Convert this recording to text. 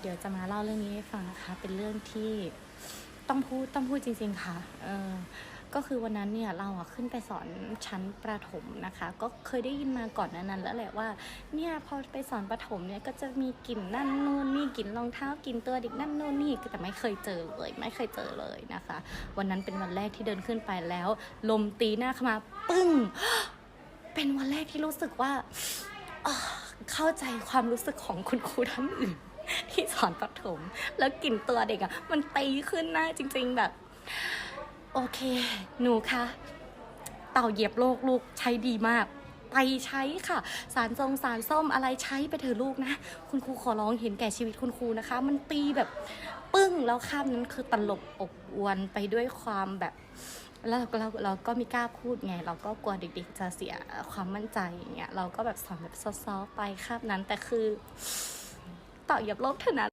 เดี๋ยวจะมาเล่าเรื่องนี้ให้ฟังนะคะ เป็นเรื่องที่ต้องพูดต้องพูดจริง ๆ ค่ะ เออก็คือวันนั้นเนี่ยเราอะขึ้นไปสอนชั้นประถมนะคะ ก็เคยได้ยินมาก่อนนานั้นแล้วแหละว่า เนี่ยพอไปสอนประถมเนี่ยก็จะมีกลิ่นนั่นนู่นนี่กลิ่นรองเท้ากลิ่นตัวเด็กนั่นนู่นนี่แต่ไม่เคยเจอเลย ไม่เคยเจอเลยนะคะ วันนั้นเป็นวันแรกที่เดินขึ้นไปแล้ว ลมตีหน้าเข้ามาปึ้ง เป็นวันแรกที่รู้สึกว่าเข้าใจความรู้สึกของคุณครูท่านอื่น ที่สอนประถมแล้วกลิ่นตัวเด็กอะมันตีขึ้นหน้าจริง ๆแบบ โอเค หนูคะเต่าเหยียบโลกลูกใช้ดีมากไปใช้ค่ะ สารทรงสารส้มอะไรใช้ไปเถอะลูกนะ คุณครูขอร้องเห็นแก่ชีวิตคุณครูนะคะ มันตีแบบปึ้งแล้วข้ามนั้นคือตลบอบอวนไปด้วยความแบบแล้วเราก็เราเราก็ไม่กล้าพูดไง เราก็กลัวเด็กๆจะเสียความมั่นใจอย่างเงี้ยเราก็แบบสอนแบบซอฟๆไปคาบนั้นแต่คือ ต่อยับลบเท่านั้น